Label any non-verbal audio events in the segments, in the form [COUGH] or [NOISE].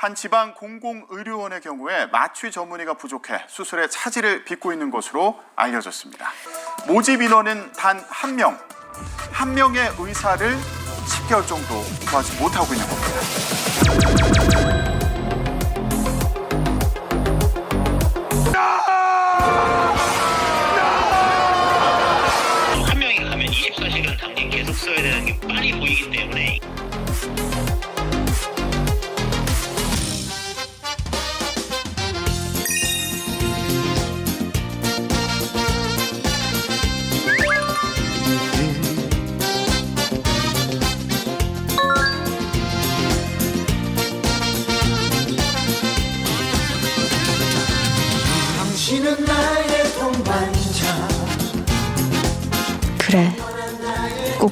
한 지방 공공의료원의 경우에 마취 전문의가 부족해 수술에 차질을 빚고 있는 것으로 알려졌습니다. 모집 인원은 단 한 명, 한 명의 의사를 10개월 정도 구하지 못하고 있는 겁니다. 한 명이 가면 24시간 당직 계속 써야 되는 게 빤히 보이기 때문에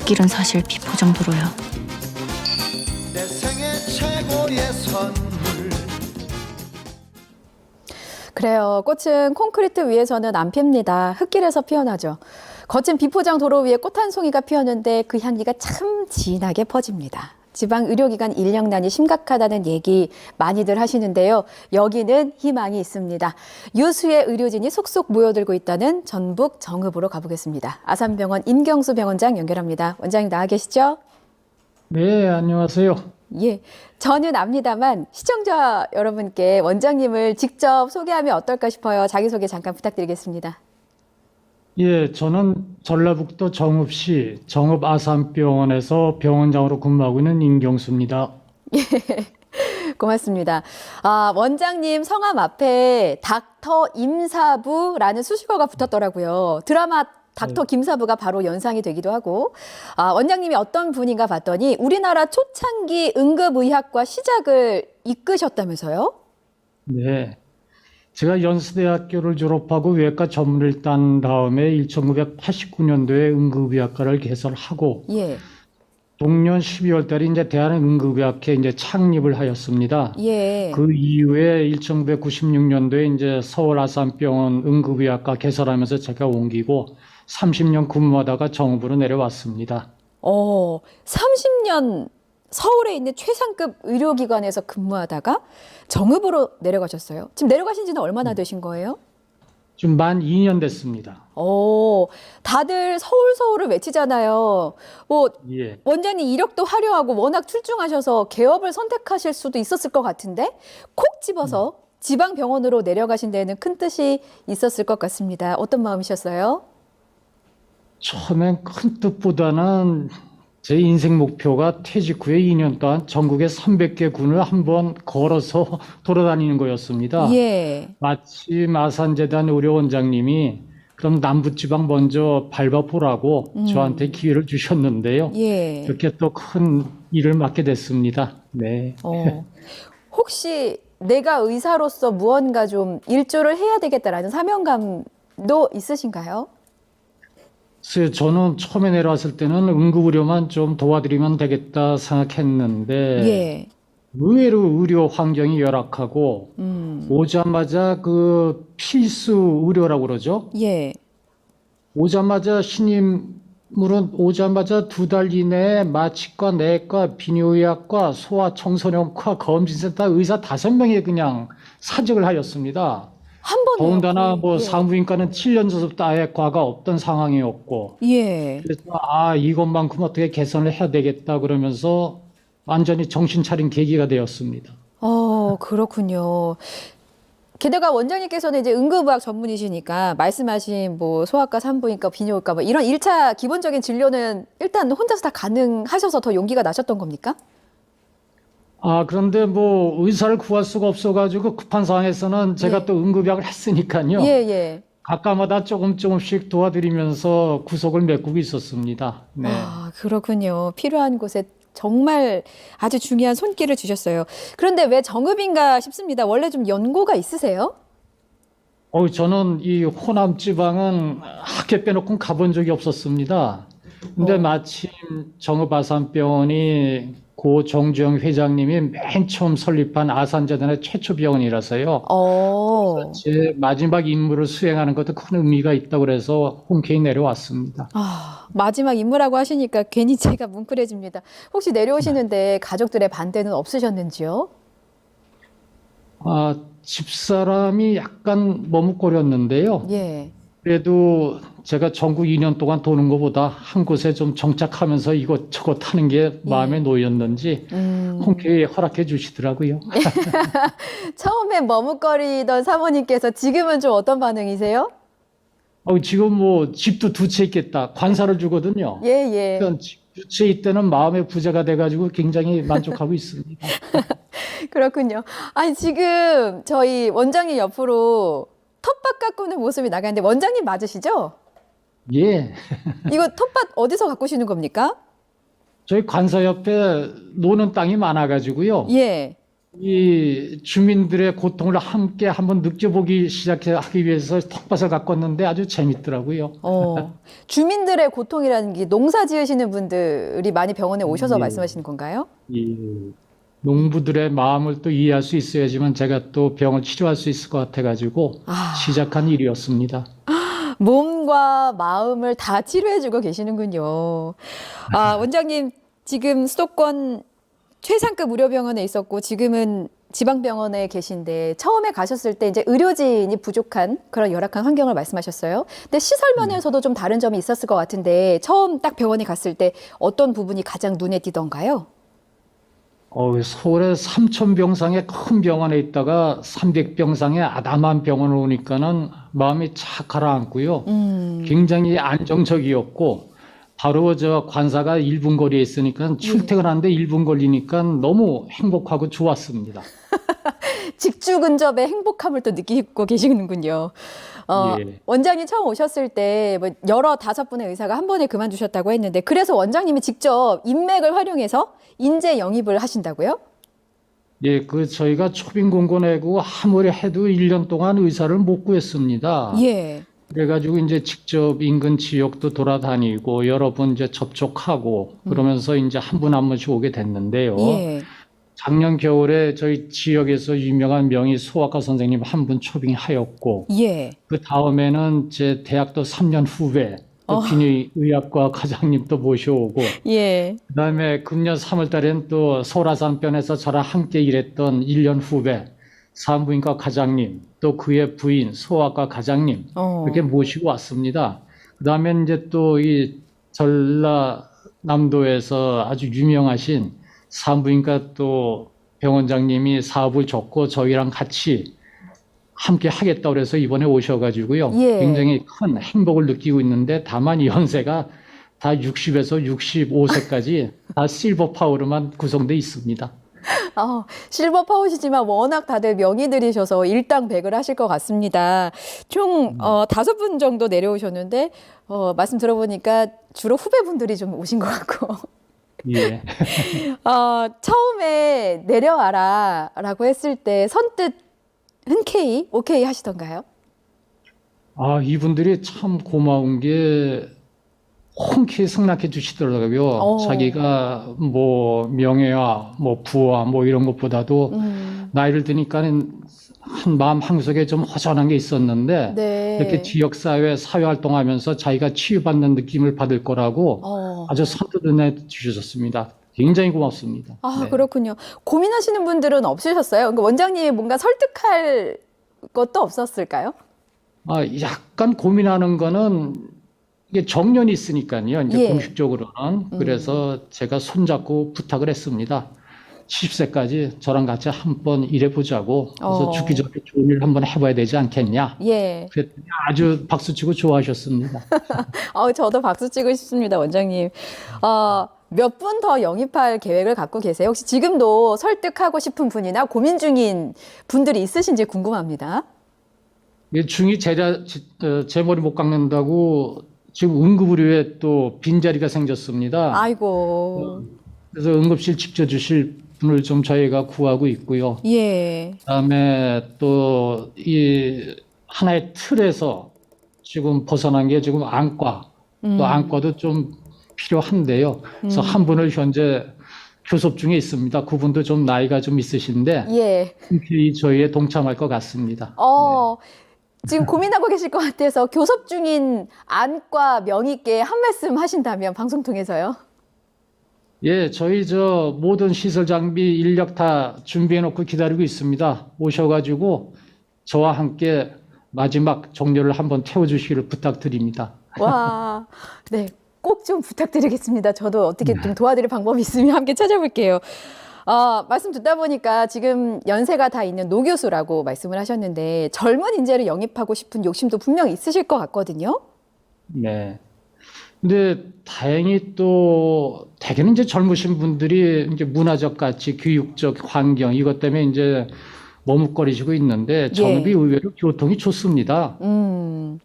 꽃길은 사실 최고의 선물 그래요. 꽃은 콘크리트 위에서는 안 핍니다. 흙길에서 피어나죠. 거친 비포장 도로 위에 꽃 한 송이가 피었는데 그 향기가 참 진하게 퍼집니다. 지방 의료기관 인력난이 심각하다는 얘기 많이들 하시는데요. 여기는 희망이 있습니다. 유수의 의료진이 속속 모여들고 있다는 전북 정읍으로 가보겠습니다. 아산병원 임경수 병원장 연결합니다. 원장님 나와 계시죠? 네, 안녕하세요. 예, 저는 압니다만 시청자 여러분께 원장님을 직접 소개하면 어떨까 싶어요. 자기소개 잠깐 부탁드리겠습니다. 예, 저는 전라북도 정읍시 정읍 아산병원에서 병원장으로 근무하고 있는 임경수입니다. [LAUGHS] 고맙습니다. 아, 원장님 성함 앞에 닥터 임사부라는 수식어가 붙었더라고요. 드라마 닥터 김사부가 바로 연상이 되기도 하고, 아, 원장님이 어떤 분인가 봤더니 우리나라 초창기 응급의학과 시작을 이끄셨다면서요? 네. 제가 연세대학교를 졸업하고 외과 전문을 딴 다음에 1989년도에 응급의학과를 개설하고 예, 동년 12월 달에 이제 대한응급의학회 이제 창립을 하였습니다. 예. 그 이후에 1996년도에 이제 서울 아산병원 응급의학과 개설하면서 제가 옮기고 30년 근무하다가 정읍으로 내려왔습니다. 어, 30년 서울에 있는 최상급 의료기관에서 근무하다가 정읍으로 내려가셨어요. 지금 내려가신 지는 얼마나 되신 거예요? 지금 만 2년 됐습니다. 어, 다들 서울 서울을 외치잖아요. 뭐 예. 원장님 이력도 화려하고 워낙 출중하셔서 개업을 선택하실 수도 있었을 것 같은데 콕 집어서 지방 병원으로 내려가신 데에는 큰 뜻이 있었을 것 같습니다. 어떤 마음이셨어요? 처음엔 큰 뜻보다는 제 인생 목표가 퇴직 후에 2년 동안 전국의 300개 군을 한번 걸어서 돌아다니는 거였습니다. 예. 마침 아산재단 의료원장님이 그럼 남부지방 먼저 밟아보라고 음. 저한테 기회를 주셨는데요. 예. 이렇게 또 큰 일을 맡게 됐습니다. 네. 어. 혹시 내가 의사로서 무언가 좀 일조를 해야 되겠다라는 사명감도 있으신가요? 글쎄요, 저는 처음에 내려왔을 때는 응급의료만 좀 도와드리면 되겠다 생각했는데 예. 의외로 의료 환경이 열악하고 음. 오자마자 그 필수 의료라고 그러죠. 예. 오자마자 신임물은 오자마자 두 달 이내에 마취과, 내과, 비뇨의학과, 소아 청소년과 검진센터 의사 다섯 명이 그냥 사직을 하였습니다. 한 번에 더군다나 뭐 예. 산부인과는 7년 전부터 아예 과가 없던 상황이었고 예. 그래서 아 이것만큼 어떻게 개선을 해야 되겠다 그러면서 완전히 정신 차린 계기가 되었습니다. 어, 그렇군요. 게다가 원장님께서는 이제 응급의학 전문이시니까 말씀하신 뭐 소아과, 산부인과, 비뇨기과 뭐 이런 일차 기본적인 진료는 일단 혼자서 다 가능하셔서 더 용기가 나셨던 겁니까? 아 그런데 뭐 의사를 구할 수가 없어가지고 급한 상황에서는 제가 네. 또 응급약을 했으니까요. 예, 예. 각각마다 조금 조금씩 도와드리면서 구속을 메꾸고 있었습니다. 네. 아, 그렇군요. 필요한 곳에 정말 아주 중요한 손길을 주셨어요. 그런데 왜 정읍인가 싶습니다. 원래 좀 연고가 있으세요? 어, 저는 이 호남 지방은 학교 빼놓고 가본 적이 없었습니다. 근데 어. 마침 정읍 아산병원이 고 정주영 회장님이 맨 처음 설립한 아산재단의 최초 병원이라서요. 어. 제 마지막 임무를 수행하는 것도 큰 의미가 있다고 그래서 흔쾌히 내려왔습니다. 아, 마지막 임무라고 하시니까 괜히 제가 뭉클해집니다. 혹시 내려오시는데 가족들의 반대는 없으셨는지요? 아, 집사람이 약간 머뭇거렸는데요. 예. 그래도 제가 전국 2년 동안 도는 것보다 한 곳에 좀 정착하면서 이것저것 하는 게 마음에 놓였는지 음. 흔쾌히 허락해 주시더라고요. [LAUGHS] 처음에 머뭇거리던 사모님께서 지금은 좀 어떤 반응이세요? 어, 지금 뭐 집도 두 채 있겠다. 관사를 주거든요. 예, 예. 그러니까 두채 있다는 마음의 부자가 돼가지고 굉장히 만족하고 [LAUGHS] 있습니다. 그렇군요. 아니, 지금 저희 원장님 옆으로 텃밭 가꾸는 모습이 나가는데 원장님 맞으시죠? 예. [LAUGHS] 이거 텃밭 어디서 가꾸시는 겁니까? 저희 관사 옆에 노는 땅이 많아가지고요. 예. 이 주민들의 고통을 함께 한번 느껴보기 시작하기 위해서 텃밭을 가꿨는데 아주 재밌더라고요. 어. [LAUGHS] 주민들의 고통이라는 게 농사 지으시는 분들이 많이 병원에 오셔서 예. 말씀하시는 건가요? 이 농부들의 마음을 또 이해할 수 있어야지만 제가 또 병을 치료할 수 있을 것 같아가지고 아. 시작한 일이었습니다. [GASPS] 몸과 마음을 다 치료해주고 계시는군요. 아, 원장님, 지금 수도권 최상급 의료병원에 있었고, 지금은 지방병원에 계신데, 처음에 가셨을 때 이제 의료진이 부족한 그런 열악한 환경을 말씀하셨어요. 근데 시설 면에서도 좀 다른 점이 있었을 것 같은데, 처음 딱 병원에 갔을 때 어떤 부분이 가장 눈에 띄던가요? 어, 서울의 3,000병상의 큰 병원에 있다가 300 병상의 아담한 병원을 오니까는 마음이 착 가라앉고요. 음, 굉장히 안정적이었고 바로 저 관사가 1분 거리에 있으니까 출퇴근하는데 1분 걸리니까 너무 행복하고 좋았습니다. [LAUGHS] 직주 근접의 행복함을 또 느끼고 계시는군요. 어, 예. 원장님 처음 오셨을 때 뭐 여러 다섯 분의 의사가 한 번에 그만두셨다고 했는데 그래서 원장님이 직접 인맥을 활용해서 인재 영입을 하신다고요? 예, 그 저희가 초빙 공고 내고 아무리 해도 1년 동안 의사를 못 구했습니다. 예. 그래가지고 이제 직접 인근 지역도 돌아다니고 여러 번 이제 접촉하고 그러면서 이제 한 분 한 분씩 오게 됐는데요. 예. 작년 겨울에 저희 지역에서 유명한 명의 소아과 선생님 한 분 초빙하였고 예. 그 다음에는 제 대학도 3년 후배 또 비뇨 의학과 과장님도 모셔오고 예. 그다음에 금년 3월 달엔 또 소라산병에서 저랑 함께 일했던 1년 후배 산부인과 과장님 또 그의 부인 소아과 과장님 어. 이렇게 모시고 왔습니다. 그다음에 이제 또 이 전라남도에서 아주 유명하신 산부인과 또 병원장님이 사업을 줬고 저희랑 같이 함께 하겠다 그래서 이번에 오셔가지고요. 예. 굉장히 큰 행복을 느끼고 있는데 다만 연세가 다 60에서 65세까지 다 실버 파워로만 구성돼 있습니다. 아, 실버 파우시지만 워낙 다들 명의들이셔서 일당백을 하실 것 같습니다. 총 어, 다섯 분 정도 내려오셨는데 어, 말씀 들어보니까 주로 후배분들이 좀 오신 것 같고 예. [LAUGHS] 어, 처음에 내려와라 라고 했을 때 선뜻 흔쾌히 오케이 하시던가요? 아, 이분들이 참 고마운 게 흔쾌히 승낙해 주시더라고요. 어. 자기가 뭐 명예와 뭐 부와 뭐 이런 것보다도 음, 나이를 드니까는 한 마음 한구석에 좀 허전한 게 있었는데 네. 이렇게 지역 사회 사회 활동하면서 자기가 치유받는 느낌을 받을 거라고 어. 아주 선뜻 은혜 주셨습니다. 굉장히 고맙습니다. 아, 네. 그렇군요. 고민하시는 분들은 없으셨어요? 그러니까 원장님이 뭔가 설득할 것도 없었을까요? 아, 약간 고민하는 거는 이게 정년이 있으니까요. 이제 예. 공식적으로는. 그래서 제가 손잡고 부탁을 했습니다. 70세까지 저랑 같이 한번 일해보자고. 그래서 어. 죽기 전에 좋은 일 한번 해봐야 되지 않겠냐. 예. 그랬더니 아주 박수치고 좋아하셨습니다. [LAUGHS] 어, 저도 박수 치고 싶습니다, 원장님. 어, 몇 분 더 영입할 계획을 갖고 계세요? 혹시 지금도 설득하고 싶은 분이나 고민 중인 분들이 있으신지 궁금합니다. 이게 중이 제자, 제, 어, 제 머리 못 깎는다고 지금 응급의료에 또 빈자리가 생겼습니다. 아이고. 그래서 응급실 지켜주실 분을 좀 저희가 구하고 있고요. 예. 그다음에 또 이 하나의 틀에서 지금 벗어난 게 지금 안과 음. 또 안과도 좀 필요한데요. 그래서 한 분을 현재 교섭 중에 있습니다. 그분도 좀 나이가 좀 있으신데 예. 흔쾌히 저희에 동참할 것 같습니다. 어, 지금 고민하고 계실 것 같아서 교섭 중인 안과 명의께 한 말씀 하신다면 방송 통해서요. 예, 저희 저 모든 시설 장비 인력 다 준비해 놓고 기다리고 있습니다. 오셔가지고 저와 함께 마지막 정렬을 한번 태워주시기를 부탁드립니다. 와, 네, 꼭 좀 부탁드리겠습니다. 저도 어떻게 좀 도와드릴 방법이 있으면 함께 찾아볼게요. 어, 말씀 듣다 보니까 지금 연세가 다 있는 노 교수라고 말씀을 하셨는데 젊은 인재를 영입하고 싶은 욕심도 분명 있으실 것 같거든요. 네. 근데 다행히 또 대개는 이제 젊으신 분들이 이제 문화적 가치, 교육적 환경 이것 때문에 이제 머뭇거리시고 있는데 정읍이 의외로 교통이 좋습니다. 음,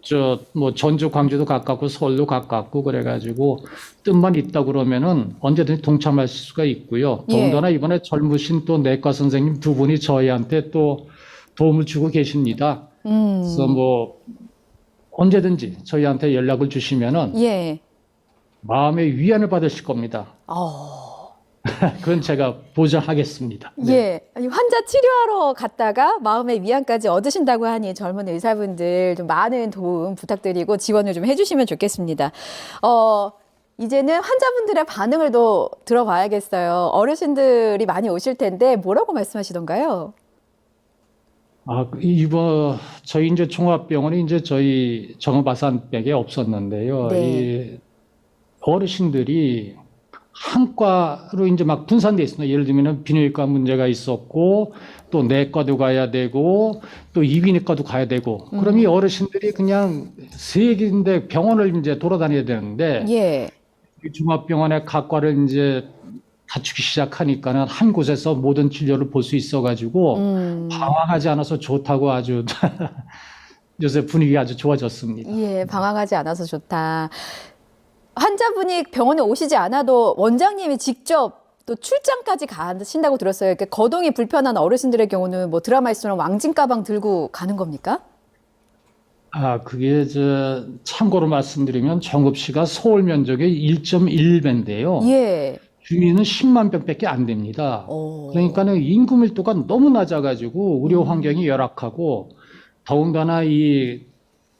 저뭐 전주 광주도 가깝고 서울도 가깝고 그래가지고 뜻만 있다 그러면은 언제든지 동참할 수가 있고요. 예. 더군다나 이번에 젊으신 또 내과 선생님 두 분이 저희한테 또 도움을 주고 계십니다. 음, 그래서 뭐 언제든지 저희한테 연락을 주시면은 예. 마음의 위안을 받으실 겁니다. 어, [LAUGHS] 그건 제가 보장하겠습니다. 네. 예. 아니, 환자 치료하러 갔다가 마음의 위안까지 얻으신다고 하니 젊은 의사분들 좀 많은 도움 부탁드리고 지원을 좀 해주시면 좋겠습니다. 어, 이제는 환자분들의 반응을 또 들어봐야겠어요. 어르신들이 많이 오실 텐데 뭐라고 말씀하시던가요? 아, 이번 저희 이제 종합병원이 이제 저희 정읍아산백에 없었는데요. 네. 이 어르신들이 한 과로 이제 막 분산돼 있습니다. 예를 들면은 비뇨기과 문제가 있었고 또 내과도 가야 되고 또 이비인후과도 가야 되고 그럼 이 어르신들이 그냥 세 개인데 병원을 이제 돌아다녀야 되는데 예. 이 종합병원의 각 과를 이제 갖추기 시작하니까는 한 곳에서 모든 진료를 볼 수 있어가지고 음. 방황하지 않아서 좋다고 아주 [LAUGHS] 요새 분위기가 아주 좋아졌습니다. 예, 방황하지 않아서 좋다. 환자분이 병원에 오시지 않아도 원장님이 직접 또 출장까지 가신다고 들었어요. 이렇게 거동이 불편한 어르신들의 경우는 뭐 드라마에서는 왕진 가방 들고 가는 겁니까? 아, 그게 저 참고로 말씀드리면 정읍 시가 서울 면적의 1.1배인데요. 예. 주민은 10만 명밖에 안 됩니다. 오. 그러니까는 인구 밀도가 너무 낮아가지고 의료 환경이 열악하고 더군다나 이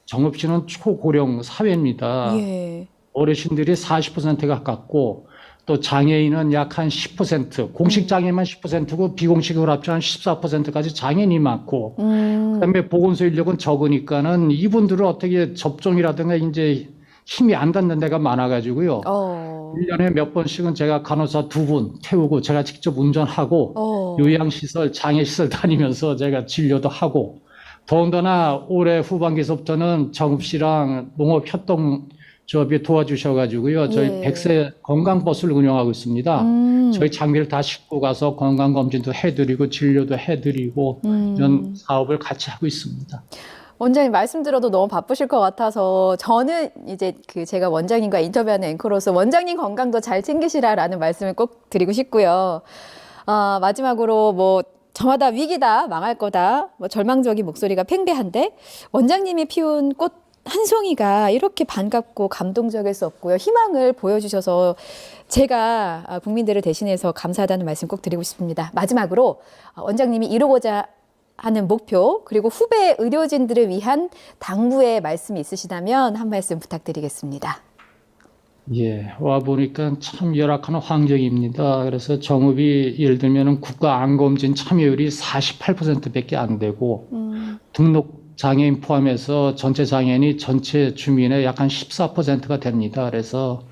정읍시는 초고령 사회입니다. 예. 어르신들이 40%가 가깝고 또 장애인은 약 한 10%, 공식 장애만 10%고 비공식으로 합쳐 한 14%까지 장애인이 많고 음. 그다음에 보건소 인력은 적으니까는 이분들을 어떻게 접종이라든가 이제 힘이 안 닿는 데가 많아가지고요. 어. 1년에 몇 번씩은 제가 간호사 두 분 태우고 제가 직접 운전하고 어. 요양시설, 장애시설 다니면서 제가 진료도 하고 더군다나 올해 후반기에서부터는 정읍시랑 농업협동 조합이 도와주셔가지고요. 저희 예. 백세 건강버스를 운영하고 있습니다. 음. 저희 장비를 다 싣고 가서 건강검진도 해드리고 진료도 해드리고 음. 이런 사업을 같이 하고 있습니다. 원장님 말씀 들어도 너무 바쁘실 것 같아서 저는 이제 그 제가 원장님과 인터뷰하는 앵커로서 원장님 건강도 잘 챙기시라라는 말씀을 꼭 드리고 싶고요. 아, 마지막으로 뭐 저마다 위기다, 망할 거다, 뭐 절망적인 목소리가 팽배한데 원장님이 피운 꽃 한 송이가 이렇게 반갑고 감동적일 수 없고요. 희망을 보여주셔서 제가 아, 국민들을 대신해서 감사하다는 말씀 꼭 드리고 싶습니다. 마지막으로 아, 원장님이 이루고자 하는 목표 그리고 후배 의료진들을 위한 당부의 말씀이 있으시다면 한 말씀 부탁드리겠습니다. 예, 와 보니까 참 열악한 환경입니다. 그래서 정읍이 예를 들면은 국가 안검진 참여율이 48%밖에 안 되고 등록 장애인 포함해서 전체 장애인이 전체 주민의 약 한 14%가 됩니다. 그래서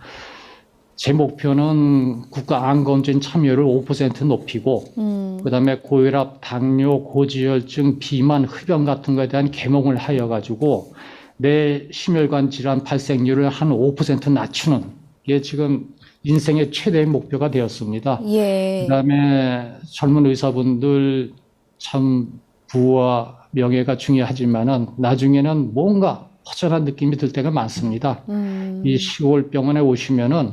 제 목표는 국가 안검진 참여율을 5% 높이고 그다음에 고혈압, 당뇨, 고지혈증, 비만, 흡연 같은 것에 대한 개몽을 하여 가지고 내 심혈관 질환 발생률을 한 5% 낮추는 게 지금 인생의 최대의 목표가 되었습니다. 예. 그다음에 젊은 의사분들 참 부와 명예가 중요하지만은 나중에는 뭔가 허전한 느낌이 들 때가 많습니다. 음, 이 시골 병원에 오시면은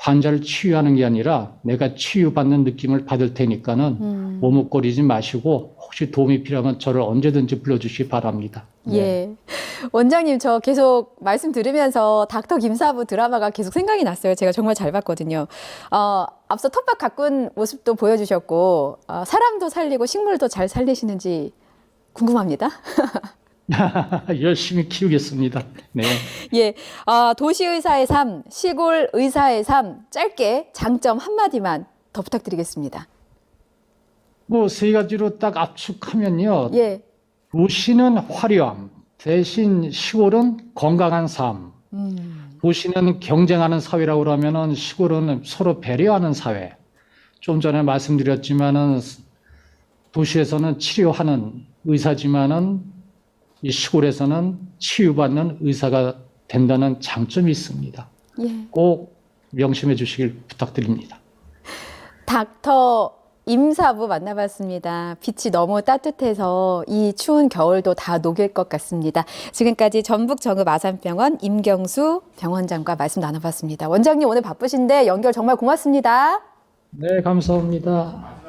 환자를 치유하는 게 아니라 내가 치유받는 느낌을 받을 테니까는 음. 머뭇거리지 마시고 혹시 도움이 필요하면 저를 언제든지 불러주시기 바랍니다. 네. 예. 원장님, 저 계속 말씀 들으면서 닥터 김사부 드라마가 계속 생각이 났어요. 제가 정말 잘 봤거든요. 어, 앞서 텃밭 가꾼 모습도 보여주셨고, 어, 사람도 살리고 식물도 잘 살리시는지 궁금합니다. [LAUGHS] [LAUGHS] 열심히 키우겠습니다. 네. 예, 아, 도시 의사의 삶, 시골 의사의 삶, 짧게 장점 한마디만 더 부탁드리겠습니다. 뭐 세 가지로 딱 압축하면요. 예, 도시는 화려함, 대신 시골은 건강한 삶. 도시는 경쟁하는 사회라고 그러면은 시골은 서로 배려하는 사회. 좀 전에 말씀드렸지만은 도시에서는 치료하는 의사지만은 이 시골에서는 치유받는 의사가 된다는 장점이 있습니다. 예. 꼭 명심해 주시길 부탁드립니다. 닥터 임사부 만나봤습니다. 빛이 너무 따뜻해서 이 추운 겨울도 다 녹일 것 같습니다. 지금까지 전북 정읍 아산병원 임경수 병원장과 말씀 나눠봤습니다. 원장님 오늘 바쁘신데 연결 정말 고맙습니다. 네, 감사합니다.